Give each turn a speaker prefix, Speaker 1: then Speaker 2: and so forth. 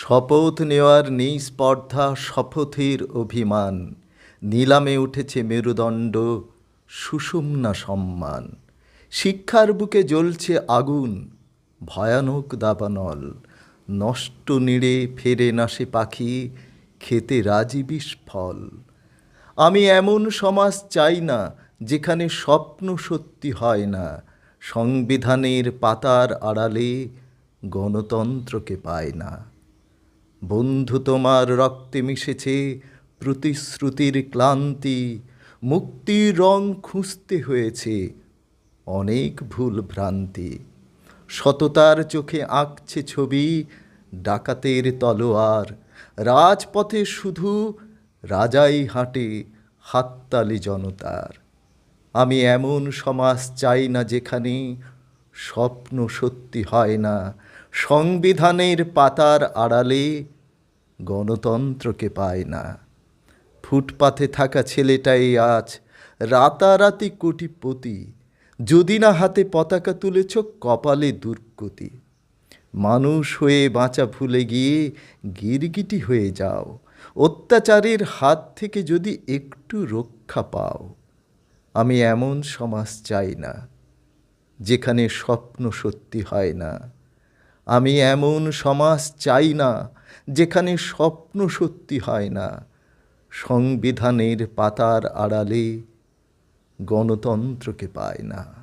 Speaker 1: শপথ নেওয়ার নেই স্পর্ধা শপথের অভিমান। নিলামে উঠেছে মেরুদণ্ড, সুষুম্না সম্মান। শিক্ষার বুকে জ্বলছে আগুন, ভয়ানক দাবানল। নষ্ট নিড়ে ফেরে না সে পাখি, খেতে রাজি বিস্ফল আমি এমন সমাজ চাই না, যেখানে স্বপ্ন সত্যি হয় না। সংবিধানের পাতার আড়ালে গণতন্ত্রকে পায় না। বন্ধু তোমার রক্তে মিশেছে প্রতিশ্রুতির ক্লান্তি, মুক্তির রং খুঁজতে হয়েছে অনেক ভুল ভ্রান্তি। সততার চোখে আঁকছে ছবি, ডাকাতের তলোয়ার, রাজপথে শুধু রাজাই হাঁটে হাততালি জনতার। আমি এমন সমাজ চাই না যেখানে স্বপ্ন সত্যি হয় না। সংবিধানের পাতার আড়ালে গণতন্ত্রকে পায় না। ফুটপাথে থাকা ছেলেটাই আজ রাতারাতি কোটিপতি। যদি না হাতে পতাকা তুলেছ, কপালে দুর্গতি। মানুষ হয়ে বাঁচা ভুলে গিয়ে গিরগিটি হয়ে যাও। অত্যাচারের হাত থেকে যদি একটু রক্ষা পাও। আমি এমন সমাজ চাই না। যেখানে স্বপ্ন সত্যি হয় না। আমি এমন সমাজ চাই না যেখানে স্বপ্ন সত্যি হয় না। সংবিধানের পাতার আড়ালে গণতন্ত্রকে পায় না।